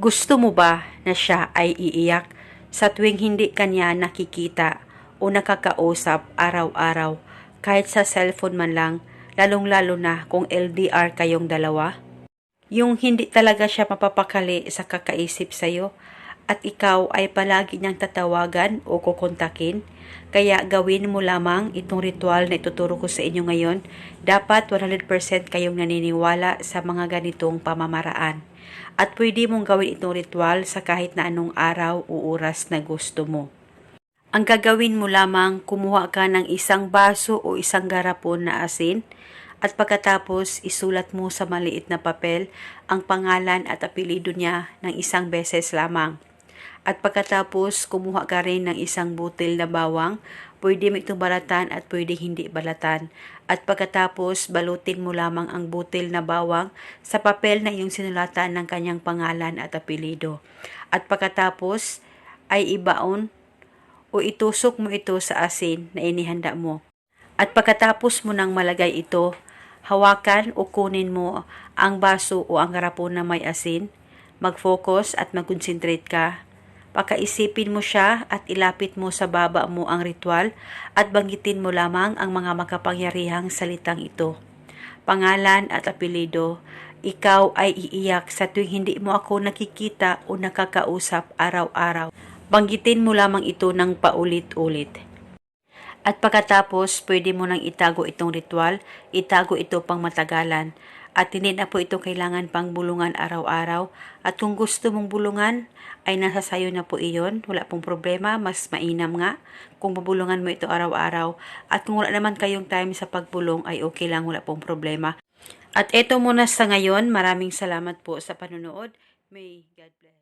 Gusto mo ba na siya ay iiyak sa tuwing hindi kanya nakikita o nakakausap araw-araw kahit sa cellphone man lang, lalong-lalo na kung LDR kayong dalawa? Yung hindi talaga siya mapapakali sa kakaisip sa'yo at ikaw ay palagi niyang tatawagan o kukontakin. Kaya gawin mo lamang itong ritual na ituturo ko sa inyo ngayon. Dapat 100% kayong naniniwala sa mga ganitong pamamaraan. At pwede mong gawin itong ritual sa kahit na anong araw o oras na gusto mo. Ang gagawin mo lamang, kumuha ka ng isang baso o isang garapon na asin at pagkatapos isulat mo sa maliit na papel ang pangalan at apelido niya ng isang beses lamang. At pagkatapos kumuha ka rin ng isang butil na bawang, pwede mo itong balatan at pwede hindi balatan. At pagkatapos balutin mo lamang ang butil na bawang sa papel na iyong sinulatan ng kanyang pangalan at apelido. At pagkatapos ay ibaon o itusok mo ito sa asin na inihanda mo. At pagkatapos mo nang malagay ito, hawakan o kunin mo ang baso o ang garapon na may asin, mag-focus at mag-concentrate ka. Pakaisipin mo siya at ilapit mo sa baba mo ang ritual at banggitin mo lamang ang mga makapangyarihang salitang ito. Pangalan at apelido, ikaw ay iiyak sa tuwing hindi mo ako nakikita o nakakausap araw-araw. Banggitin mo lamang ito ng paulit-ulit. At pagkatapos, pwede mo nang itago itong ritual, itago ito pang matagalan. At hindi na po ito kailangan pang bulungan araw-araw. At kung gusto mong bulungan, ay nasa sayo na po iyon. Wala pong problema, mas mainam nga kung mabulungan mo ito araw-araw. At kung wala naman kayong time sa pagbulong, ay okay lang, wala pong problema. At ito muna sa ngayon, maraming salamat po sa panonood. May God bless.